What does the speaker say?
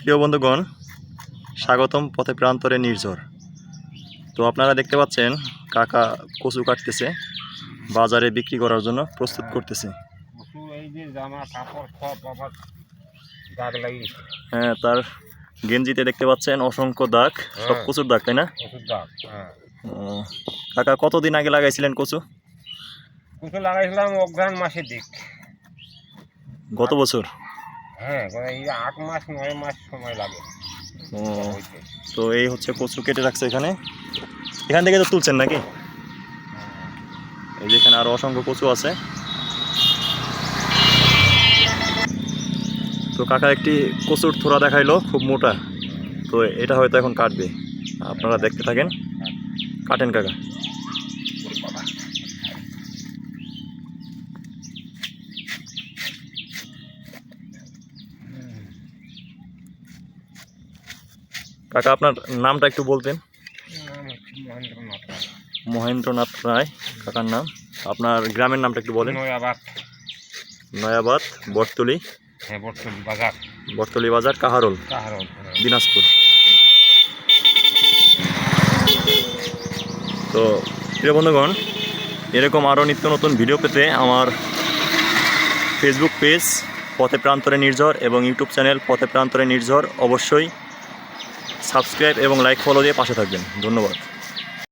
প্রিয় বন্ধুগণ স্বাগতম পথে প্রান্তরে নির্ঝর। তো আপনারা দেখতে পাচ্ছেন কাকা কচু কাটতেছে বাজারে বিক্রি করার জন্য প্রস্তুত করতেছে। সব হ্যাঁ তার গেঞ্জিতে দেখতে পাচ্ছেন অসংখ্য দাগ সব হ্যাঁ। কচুর দাগ তাই না? হ্যাঁ। কাকা কতদিন আগে লাগাইছিলেন কচু? কচু লাগাইছিলাম অঘ্রাণ মাসের দিক। গত বছর? হ্যাঁ এই আট মাস নয় মাস সময় লাগে। ও তো এই হচ্ছে কচু কেটে রাখছে এখানে? এখান থেকে তো তুলছেন নাকি? এই যে এখানে আরও অসংখ্য কচু আছে। তো কাকা একটি কচুর থোড়া দেখাইলো খুব মোটা। তো এটা হয়তো এখন কাটবে। আপনারা দেখতে থাকেন। কাটেন কাকা। কাকা আপনার নামটা একটু বলতেন। মহেন্দ্রনাথ রায়। কাকার নাম। আপনার গ্রামের নামটা একটু বলেন। নয়াবাদ। নয়াবাদ বটতলি। হ্যাঁ বর্তলি বাজার। বটতলি বাজার কাহারোল। কাহারল দিনাজপুর। তো প্রিয় বন্ধুগণ এরকম আরও নিত্য নতুন ভিডিও পেতে আমার ফেসবুক পেজ পথে প্রান্তরে নির্ঝর এবং ইউটিউব চ্যানেল পথে প্রান্তরে নির্ঝর অবশ্যই সাবস্ক্রাইব এবং লাইক ফলো দিয়ে পাশে থাকবেন। ধন্যবাদ।